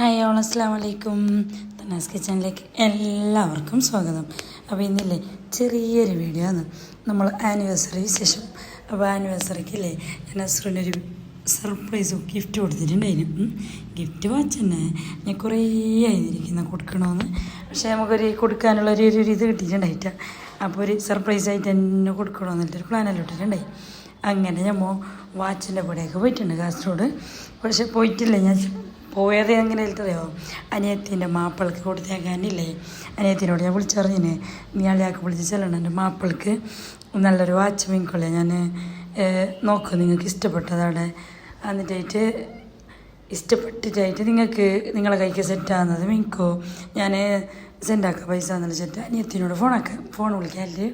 Hi all അസ്സാം വലൈക്കും തനാസ് കിച്ചണിലേക്ക് എല്ലാവർക്കും സ്വാഗതം. അപ്പോൾ ഇന്നില്ലേ ചെറിയൊരു വീഡിയോ ആണ്. നമ്മൾ ആനിവേഴ്സറി വിശേഷം. അപ്പോൾ ആനിവേഴ്സറിക്ക് അല്ലേ ഞാൻ അസുറിനൊരു സർപ്രൈസ് ഗിഫ്റ്റ് കൊടുത്തിട്ടുണ്ടായിരുന്നു. ഗിഫ്റ്റ് വാച്ച് തന്നെ ഞാൻ കുറേ ആയിരിക്കുന്ന കൊടുക്കണമെന്ന് പക്ഷേ നമുക്കൊരു കൊടുക്കാനുള്ള ഒരു ഒരു ഇത് കിട്ടിയിട്ടുണ്ടായിട്ട. അപ്പോൾ ഒരു സർപ്രൈസ് ആയിട്ട് തന്നെ കൊടുക്കണമെന്നുള്ളൊരു പ്ലാനെല്ലാം ഇട്ടിട്ടുണ്ടായി. അങ്ങനെ ഞാൻ വാച്ചിന്റെ കൂടെയൊക്കെ പോയിട്ടുണ്ട് കാസർഗോഡ്. പക്ഷെ പോയിട്ടില്ല ഞാൻ പോയത് എങ്ങനെ അറിയോ അനിയത്തിന്റെ മാപ്പിളക്ക് കൊടുത്തേക്കാനില്ലേ? അനിയത്തിനോട് ഞാൻ വിളിച്ചറിഞ്ഞിന്. നീ അളിയാക്ക് വിളിച്ച് ചെല്ലണം. എന്റെ മാപ്പിളക്ക് നല്ലൊരു വാച്ച് വാങ്ങിക്കൊള്ളേ ഞാൻ നോക്കും നിങ്ങൾക്ക് ഇഷ്ടപ്പെട്ടതവിടെ എന്നിട്ടായിട്ട് ഇഷ്ടപ്പെട്ടിട്ടായിട്ട് നിങ്ങൾക്ക് നിങ്ങളെ കൈക്ക് സെറ്റാകുന്നത് മിങ്കോ ഞാൻ സെൻഡാക്കാം പൈസ എന്നുള്ള വെച്ചിട്ട് അനിയത്തിനോട് ഫോണാക്കുക ഫോൺ വിളിക്കാല്ലേ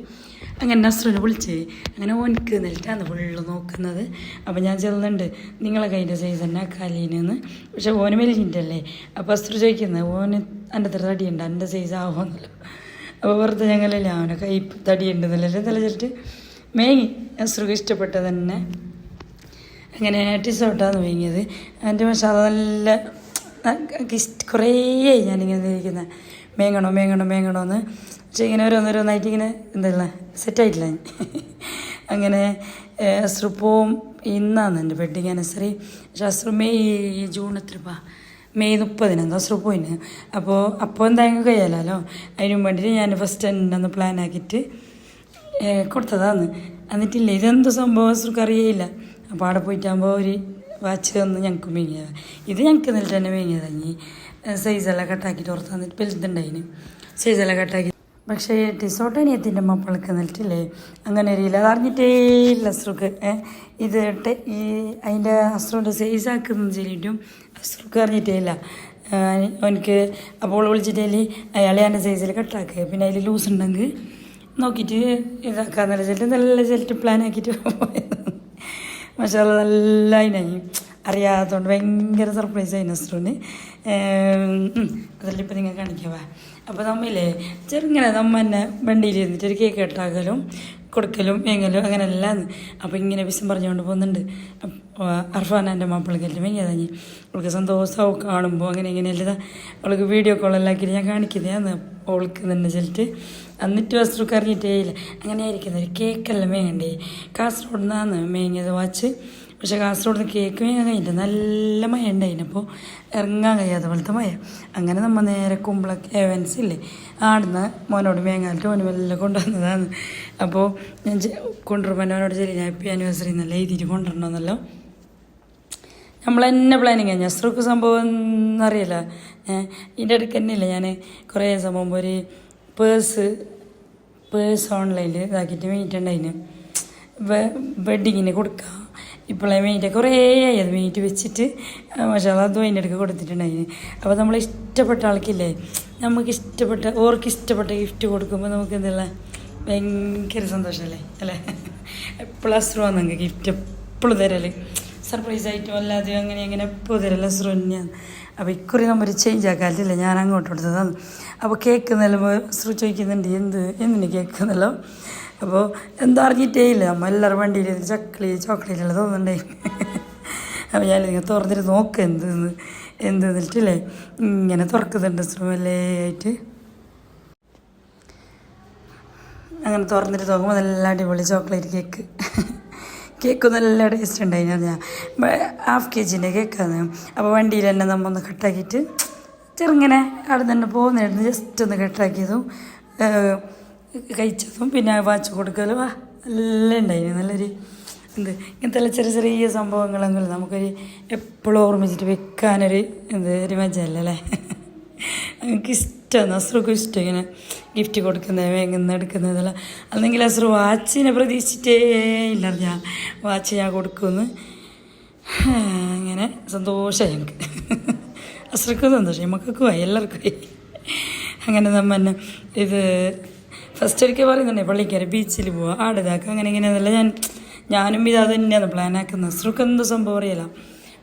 അങ്ങനെ നസ്രനെ വിളിച്ചേ അങ്ങനെ ഓനിക്ക് എന്നിട്ടാണ് ഫുള്ള് നോക്കുന്നത്. അപ്പോൾ ഞാൻ ചെല്ലുന്നുണ്ട് നിങ്ങളെ കയ്യിന്റെ സൈസ് തന്നെ കാലീനെന്ന് പക്ഷെ ഓന് മെലിഞ്ഞിട്ടല്ലേ. അപ്പോൾ അസ്ത്ര ചോദിക്കുന്നത് ഓന് എന്റെ അത്ര തടിയുണ്ട് എന്റെ സൈസ് ആവുമെന്നല്ലോ അപ്പോൾ വെറുതെ ഞങ്ങളല്ലേ അവനെ കൈ തടിയുണ്ടെന്നല്ലേ? തലച്ചിട്ട് മേങ്ങി അസ്രുക്ക് ഇഷ്ടപ്പെട്ടത് തന്നെ. അങ്ങനെ ടിസോട്ടാന്ന് വേങ്ങിയത് എന്റെ പക്ഷെ അത് നല്ല കുറേ ഞാനിങ്ങനെ ഇരിക്കുന്നത് മേങ്ങണോ മേങ്ങണോ മേങ്ങണോ എന്ന് പക്ഷേ ഇങ്ങനെ ഓരോന്നോരോന്നായിട്ട് ഇങ്ങനെ എന്തല്ല സെറ്റായിട്ടില്ല. അങ്ങനെ അശ്രുപ്പവും ഇന്നാന്ന് എന്റെ വെഡിങ് ആനിവേഴ്സറി. പക്ഷെ അസ്രു മെയ് ജൂൺ എത്രപ്പാ മെയ് മുപ്പതിനെന്തോ അസ്രു പോയിന് അപ്പോൾ അപ്പോൾ എന്തായാലും കഴിയാലോ അതിന് വേണ്ടിയിട്ട് ഞാൻ ഫസ്റ്റ് എന്നൊന്ന് പ്ലാൻ ആക്കിയിട്ട് കൊടുത്തതാണ് എന്നിട്ടില്ല ഇതെന്ത് സംഭവം? അശ്രുക്ക് അറിയേയില്ല. അപ്പോൾ അവിടെ പോയിട്ടാകുമ്പോൾ ഒരു വാച്ച് തന്ന് ഞങ്ങൾക്ക് മേങ്ങിയതാണ് ഇത് ഞങ്ങൾക്ക് എന്നിട്ട് തന്നെ മേങ്ങിയതാണ് സൈസെല്ലാം കട്ടാക്കിയിട്ട് ഓർത്ത് തന്നിട്ട് വലുതുണ്ടായിന് സൈസെല്ലാം കട്ടാക്കി പക്ഷേ ടിസോട്ട് അനിയത്തിന്റെ നിന്നിട്ടില്ലേ അങ്ങനെ ഒരു ഇല്ല അത് അറിഞ്ഞിട്ടേ ഇല്ല അസ്രുക്ക്. ഇത് ഇട്ട് ഈ അതിന്റെ അസ്രുവിന്റെ സൈസ് ആക്കുന്ന ചെല്ലിയിട്ടും അസ്രുക്ക് അറിഞ്ഞിട്ടേ ഇല്ല. എനിക്ക് അപ്പോൾ വിളിച്ചിട്ടേൽ അയാളെ എന്റെ സൈസിൽ കട്ടാക്കുക. പിന്നെ അതിൽ ലൂസ് ഉണ്ടെങ്കിൽ നോക്കിയിട്ട് ഇതാക്കാന്നുള്ള ചെല്ലിട്ട് നല്ല ചെല്ലിട്ട് പ്ലാൻ ആക്കിയിട്ട് പോയത്. പക്ഷേ നല്ല അതിനായി അറിയാത്തതുകൊണ്ട് ഭയങ്കര സർപ്രൈസ് ആയി നസ്രുവിന് അതെല്ലാം ഇപ്പം നിങ്ങൾ കാണിക്കവാ അപ്പോൾ നമ്മില്ലേ ചെറുങ്ങനെ നമ്മ തന്നെ വണ്ടിയിൽ ഇരുന്നിട്ട് ഒരു കേക്ക് കെട്ടാക്കലും കൊടുക്കലും എങ്ങലും അങ്ങനെ എല്ലാം അപ്പോൾ ഇങ്ങനെ വിഷം പറഞ്ഞുകൊണ്ട് പോകുന്നുണ്ട്. അർഫാൻ എന്റെ മാപ്പിളക്കെല്ലാം ഭയങ്കര അവൾക്ക് സന്തോഷമാവും കാണുമ്പോൾ അങ്ങനെ ഇങ്ങനെയല്ല അവൾക്ക് വീഡിയോ കോളെല്ലാം ആക്കി ഞാൻ കാണിക്കുന്നതാണ് അവൾക്ക് തന്നെ ചെല്ലിട്ട് എന്നിട്ട് വസ്തുക്ക് അറിഞ്ഞിട്ടേ ഇല്ല. അങ്ങനെ ആയിരിക്കുന്നത് ഒരു കേക്കെല്ലാം മേങ്ങണ്ടേ. കാസർഗോഡ് നിന്നാണ് മേങ്ങിയത് വാച്ച് പക്ഷേ കാസർഗോഡ് കേക്ക് വേഗം കഴിഞ്ഞിട്ട് നല്ല മഴ ഉണ്ടായിനപ്പോൾ ഇറങ്ങാൻ കഴിയാത്ത പോലത്തെ മഴ. അങ്ങനെ നമ്മൾ നേരെ കുമ്പളക്ക് ഏവൻസ് ഇല്ലേ? ആടുന്ന മോനോട് വേങ്ങാലിട്ട് മോന് എല്ലാം കൊണ്ടുവന്നതാണ്. അപ്പോൾ ഞാൻ കൊണ്ടുവരുമ്പോൾ ശരി ഞാൻ ഹാപ്പി ആനിവേഴ്സറി എന്നല്ല എഴുതിയിട്ട് കൊണ്ടുവരണമെന്നല്ലോ നമ്മൾ തന്നെ പ്ലാനിങ് ഞാൻ അസ്രക്ക് സംഭവം എന്നറിയില്ല. ഇതിന്റെ അടുക്ക് തന്നെ ഇല്ല. ഞാൻ കുറേ സംഭവം ഒരു പേഴ്സ് പേഴ്സ് ഓൺലൈനിൽ ഇതാക്കിയിട്ട് വേണ്ടിയിട്ടുണ്ടായിന് വെഡിങ്ങിന് കൊടുക്കാം. ഇപ്പോഴേ മീറ്റ് കുറേ ആയി അത് മീറ്റ് വെച്ചിട്ട്. മഷാല അതും അതിന്റെ അടുക്ക് കൊടുത്തിട്ടുണ്ടായിന്. അപ്പോൾ നമ്മൾ ഇഷ്ടപ്പെട്ട ആൾക്കില്ലേ നമുക്ക് ഇഷ്ടപ്പെട്ട ഓർക്ക് ഇഷ്ടപ്പെട്ട ഗിഫ്റ്റ് കൊടുക്കുമ്പോൾ നമുക്ക് എന്തല്ലേ? ഭയങ്കര സന്തോഷമല്ലേ അല്ലേ? എപ്പോഴും അസ്രു നിങ്ങൾക്ക് ഗിഫ്റ്റ് എപ്പോഴും തരൽ. സർപ്രൈസ് ആയിട്ടും അല്ലാതെയും അങ്ങനെ അങ്ങനെ എപ്പോൾ തരല്ല അസ്രു തന്നെയാണ്. അപ്പോൾ ഇക്കുറി നമ്മൾ ചേഞ്ച് ആക്കാറില്ല? ഞാൻ അങ്ങോട്ട് കൊടുത്തതാണ് അപ്പോൾ കേക്ക് നിലമ്പോൾ അസ്രു ചോദിക്കുന്നുണ്ട് എന്ത്? എന്തിന് കേക്ക് നിലം അപ്പോൾ എന്താ അറിഞ്ഞിട്ടേ ഇല്ല നമ്മൾ എല്ലാവരും വണ്ടിയിൽ ചക്കളി ചോക്ലേറ്റ് എല്ലാം തോന്നുന്നുണ്ടേ അപ്പോൾ ഞാൻ ഇങ്ങനെ തുറന്നിട്ട് നോക്ക് എന്തെന്ന്? എന്ത് എന്നിട്ടില്ലേ ഇങ്ങനെ തുറക്കുന്നുണ്ട് ശ്രമല്ലേ ആയിട്ട് അങ്ങനെ തുറന്നിട്ട് നോക്കുമ്പോൾ നല്ല അടിപൊളി ചോക്ലേറ്റ് കേക്ക്. കേക്ക് നല്ല ടേസ്റ്റ് ഉണ്ടായി ഞാൻ. ഹാഫ് കെ ജിന്റെ കേക്കാണ് അപ്പോൾ വണ്ടിയിൽ തന്നെ നമ്മൾ ഒന്ന് കട്ടാക്കിയിട്ട് ചെറുങ്ങനെ അവിടെ തന്നെ പോകുന്നതായിരുന്നു ജസ്റ്റ് ഒന്ന് കട്ടാക്കിയതും കഴിച്ചതും പിന്നെ വാച്ച് കൊടുക്കലും. എല്ലാം ഉണ്ടായിരുന്നു നല്ലൊരു എന്ത് ഇങ്ങനത്തെ ചെറിയ ചെറിയ സംഭവങ്ങളെങ്കിലും നമുക്കൊരു എപ്പോഴും ഓർമ്മിച്ചിട്ട് വെക്കാനൊരു എന്ത് ഒരു മജ അല്ലേ എനിക്ക് അസ്രക്കും അസ്രുക്കും ഇഷ്ടം ഇങ്ങനെ. ഗിഫ്റ്റ് കൊടുക്കുന്നത് വേങ്ങുന്ന എടുക്കുന്നതല്ല. അല്ലെങ്കിൽ അസർ വാച്ചിനെ പ്രതീക്ഷിച്ചിട്ടേ ഇല്ല ഞാൻ വാച്ച് ഞാൻ കൊടുക്കുമെന്ന്. അങ്ങനെ സന്തോഷമായി എനിക്ക് അസ്രുക്കും സന്തോഷമായി മക്കൾക്കും ആയി എല്ലാവർക്കും ആയി അങ്ങനെ നമ്മൾ തന്നെ ഇത് ഫസ്റ്റ് ഒരിക്കൽ പറയുന്നുണ്ടേ പള്ളിക്കര ബീച്ചിൽ പോവാം ആടെ ഇതാക്കുക അങ്ങനെ ഇങ്ങനെയെന്നല്ല ഞാൻ ഞാനും ഇത് അത് തന്നെയാണ് പ്ലാൻ ആക്കുന്നത്. അസ്രുക്ക് എന്ത് സംഭവം അറിയില്ല.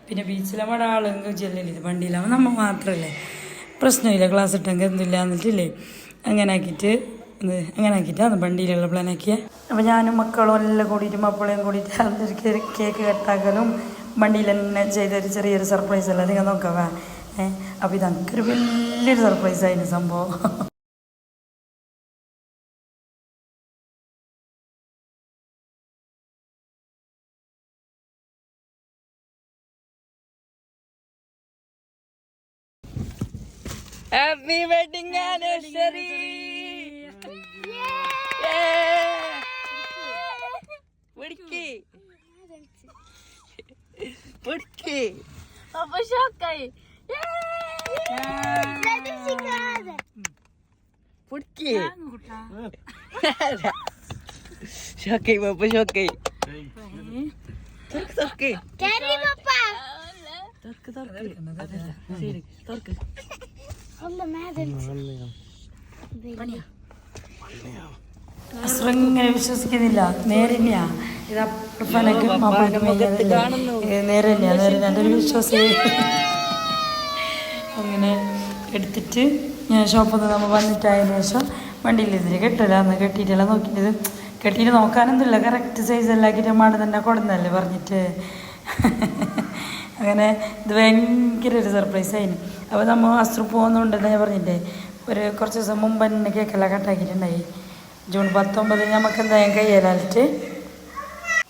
പിന്നെ ബീച്ചിലെ നമ്മുടെ ആളുകൾ ചെല്ലില്ല വണ്ടിയിലാവുമ്പോൾ നമ്മൾ മാത്രമല്ലേ പ്രശ്നമില്ല ക്ലാസ് ഇട്ടെങ്കിൽ എന്തില്ല എന്നിട്ടില്ലേ അങ്ങനെ ആക്കിയിട്ട് ഇത് അങ്ങനെ ആക്കിയിട്ടാണ് വണ്ടിയിലുള്ള പ്ലാൻ ആക്കിയ അപ്പോൾ ഞാനും മക്കളും എല്ലാം കൂടിയിട്ട് മക്കളെയും കൂടിയിട്ട് കേക്ക് കട്ടാക്കലും വണ്ടിയിൽ തന്നെ ചെയ്തൊരു ചെറിയൊരു സർപ്രൈസ് അല്ല? നിങ്ങൾ നോക്കാം ഏഹ് അപ്പോൾ ഇത് എനിക്കൊരു വലിയൊരു സർപ്രൈസ് ആയിരുന്നു സംഭവം. ഹാപ്പി വെഡിങ് ആനിവേഴ്സറി പിടിക്ക് പിടിക്ക് Papa chokai. പിടിക്ക് ഷോക്കായി പപ്പ ഷോക്കായി തുറക്ക് തുറക്ക്. തുറക്ക് തുറക്ക് തുറക്ക് അസുറങ്ങനെ വിശ്വസിക്കുന്നില്ല. നേരെ തന്നെയാ ഇത് അപ്പനക്ക് മാപ്പിളക്ക് മെയ്യാതല്ലേ നേരെ തന്നെയാ നേരെ എന്റെ ഒരു വിശ്വാസേ. അങ്ങനെ എടുത്തിട്ട് ഞാൻ ഷോപ്പിൽ നിന്ന് നമ്മൾ വന്നിട്ടായതിനു ശേഷം വണ്ടിയിലിരുന്ന് കെട്ടില്ല അന്ന് കെട്ടിയിട്ടില്ല നോക്കിയിട്ട് കെട്ടിയിട്ട് നോക്കാനൊന്നുമില്ല. കറക്റ്റ് സൈസ് എല്ലാം ആക്കിയിട്ട് മാട് തന്നെ കൊടുന്നല്ലേ പറഞ്ഞിട്ട്. അങ്ങനെ ഇത് ഭയങ്കര ഒരു സർപ്രൈസ് അപ്പോൾ നമ്മൾ അസ്രു പോകുന്നുണ്ടെന്ന് ഞാൻ പറഞ്ഞില്ലേ? ഒരു കുറച്ച് ദിവസം മുമ്പ് തന്നെ കേക്കെല്ലാം കട്ടാക്കിയിട്ടുണ്ടായി ജൂൺ പത്തൊമ്പതിന് നമുക്ക് എന്തായാലും കയ്യിലാലിട്ട്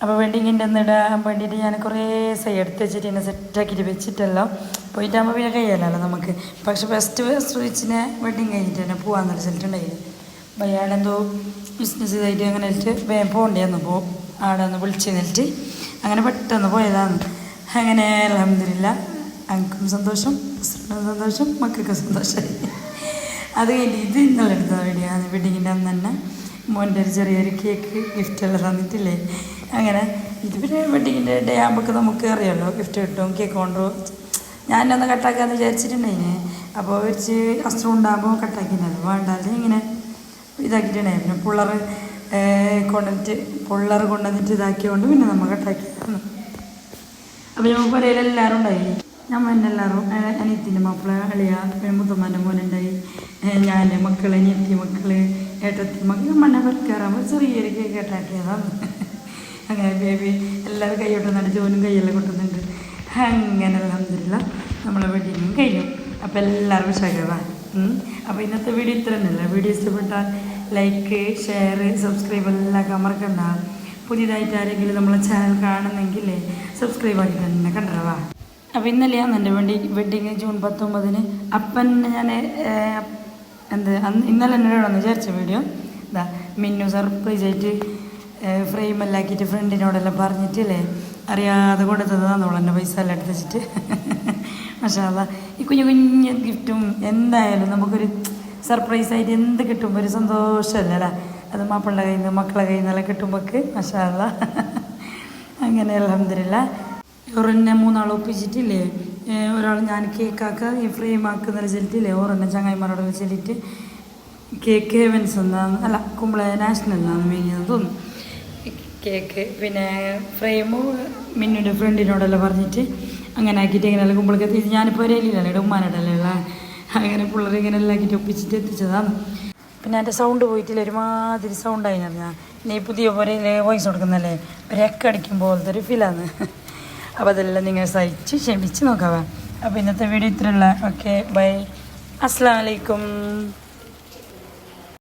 അപ്പോൾ വെഡിങ്ങിന്റെ ഇടാൻ വേണ്ടിയിട്ട് ഞാൻ കുറേ സൈ എടുത്ത് വെച്ചിട്ട് എന്നെ സെറ്റാക്കിയിട്ട് വെച്ചിട്ടല്ലോ. പോയിട്ടാകുമ്പോൾ പിന്നെ കയ്യാലല്ലോ നമുക്ക്. പക്ഷെ ഫസ്റ്റ് സ്വിച്ചിനെ വെഡിങ് കഴിഞ്ഞിട്ട് തന്നെ പോകാമെന്ന് വെച്ചിട്ടുണ്ടായിരുന്നു അപ്പോൾ അയാളെന്തോ ബിസിനസ് ഇതായിട്ട് അങ്ങനെ ഇട്ട് വേഗം പോകണ്ടേന്ന് പോകും ആടെ ഒന്ന് വിളിച്ച് നിന്നിട്ട് അങ്ങനെ പെട്ടെന്ന് പോയതാണ്. അങ്ങനെ അലഹമില്ല എനിക്കും സന്തോഷം സന്തോഷം മക്കൾക്കും സന്തോഷമായി. അത് കഴിഞ്ഞ് ഇത് ഇന്നലെ എടുത്ത ആണ്. വെഡിങ്ങിന്റെ അന്ന് തന്നെ മോന്റെ ഒരു ചെറിയൊരു കേക്ക് ഗിഫ്റ്റ് എല്ലാം തന്നിട്ടില്ലേ? അങ്ങനെ ഇത് പിന്നെ വെഡിങ്ങിന്റെ ഡേ ആകുമ്പോൾ നമുക്ക് അറിയാമല്ലോ ഗിഫ്റ്റ് കിട്ടും കേക്ക് കൊണ്ടുപോകും ഞാനൊന്ന് കട്ടാക്കാന്ന് വിചാരിച്ചിട്ടുണ്ടായിന്. അപ്പോൾ വെച്ച് അസ്ത്രം ഉണ്ടാകുമ്പോൾ കട്ടാക്കിനല്ലോ വേണ്ടാതെ ഇങ്ങനെ ഇതാക്കിയിട്ടുണ്ടായി പിന്നെ പിള്ളേർ കൊണ്ടുവന്നിട്ട് പിള്ളേർ കൊണ്ടുവന്നിട്ട് ഇതാക്കിയതുകൊണ്ട് പിന്നെ നമ്മൾ കട്ടാക്കിയതാണ് അപ്പോൾ നമുക്ക് പുരയിൽ എല്ലാവരും ഉണ്ടായി നമ്മൾ തന്നെ എല്ലാവരും അനിയത്തിന്റെ മാപ്പിള അളിയ പിന്നെ മുത്തമ്മന്റെ മോനുണ്ടായി. ഞാൻ മക്കൾ അനിയത്തി മക്കൾ ഏട്ടത്തി മക്കൾ മണ്ണ പെരക്കാറാകുമ്പോൾ ചെറിയൊരു കേക്ക് ഏട്ടാക്കിയതാണ് അങ്ങനെ ബേബി എല്ലാവരും നട ജോനും കൈയെല്ലാം കൊട്ടുന്നുണ്ട് അങ്ങനെ അലഹമില്ല നമ്മളെ വെഡിങ്ങും കഴിഞ്ഞു. അപ്പോൾ എല്ലാവരും വിശാഖവാ അപ്പോൾ ഇന്നത്തെ വീഡിയോ ഇത്ര വീഡിയോ ഇഷ്ടപ്പെട്ടാൽ ലൈക്ക് ഷെയർ സബ്സ്ക്രൈബ് എല്ലാം മറക്കണ്ട. പുതിയതായിട്ട് ആരെങ്കിലും നമ്മളെ ചാനൽ കാണുന്നെങ്കിൽ സബ്സ്ക്രൈബ് ആക്കി തന്നെ കണ്ടറവാ അപ്പോൾ ഇന്നലെയാണ് എന്റെ വെഡി വെഡിങ് ജൂൺ പത്തൊമ്പതിന് അപ്പൻ ഞാൻ എന്ത് അന്ന് ഇന്നലെ എന്നോട് വന്ന് വിചാരിച്ച വീഡിയോ. ഇതാ മിന്നു സർപ്രൈസ് ആയിട്ട് ആക്കിയിട്ട് ഫ്രണ്ടിനോടെല്ലാം പറഞ്ഞിട്ടില്ലേ അറിയാതെ കൊടുത്തതാണ് അവൾ എന്റെ പൈസ എല്ലാം എടുത്ത് വെച്ചിട്ട്. അതാ ഈ കുഞ്ഞു കുഞ്ഞു ഗിഫ്റ്റും എന്തായാലും നമുക്കൊരു സർപ്രൈസായിട്ട് എന്ത് കിട്ടുമ്പോൾ ഒരു സന്തോഷമല്ലേ അല്ലേ? അത് മാപ്പിളുടെ കയ്യിൽ നിന്ന് മക്കളെ കയ്യിൽ നിന്നെല്ലാം കിട്ടുമ്പോൾക്ക് മഷാല്ല അങ്ങനെ അലഹമില്ല ഒരെന്നെ മൂന്നാൾ ഒപ്പിച്ചിട്ടില്ലേ? ഒരാൾ ഞാൻ കേക്കാക്ക ഈ ഫ്രെയിം ആക്കുന്ന ചെല്ലിട്ടില്ലേ? ഒരെണ്ണം ചങ്ങായിമാരോട് വെച്ചിട്ട് കേക്ക് ഹെവൻസ് എന്നാണ് അല്ല കുമ്പള നാഷണൽ എന്നാണ് മേങ്ങിയത് തോന്നുന്നു. കേക്ക് പിന്നെ ഫ്രെയിമ് മിന്നുന്റെ ഫ്രണ്ടിനോടെല്ലാം പറഞ്ഞിട്ട് അങ്ങനെ ആക്കിയിട്ട് ഇങ്ങനെ കുമ്പളൊക്കെ എത്തിച്ച് ഞാനിപ്പോൾ ഒരേലില്ലല്ലോ ഉമ്മാനോടല്ലേ ഉള്ള. അങ്ങനെ പിള്ളേർ ഇങ്ങനെ എല്ലാം ആക്കിയിട്ട് ഒപ്പിച്ചിട്ട് എത്തിച്ചതാണ്. പിന്നെ എന്റെ സൗണ്ട് പോയിട്ടില്ല ഒരുമാതിരി സൗണ്ട് ആയി ഞാൻ നീ പുതിയ പോലെ വോയിസ് കൊടുക്കുന്നല്ലേ? ബ്രേക്ക് അടിക്കും പോലത്തെ ഒരു ഫീലാണ് അപ്പോൾ അതെല്ലാം നിങ്ങൾ സഹിച്ച് ക്ഷമിച്ച് നോക്കാവാം. അപ്പോൾ ഇന്നത്തെ വീഡിയോ ഇത്രയുള്ള ഓക്കെ ബൈ അസ്സാം വലൈക്കും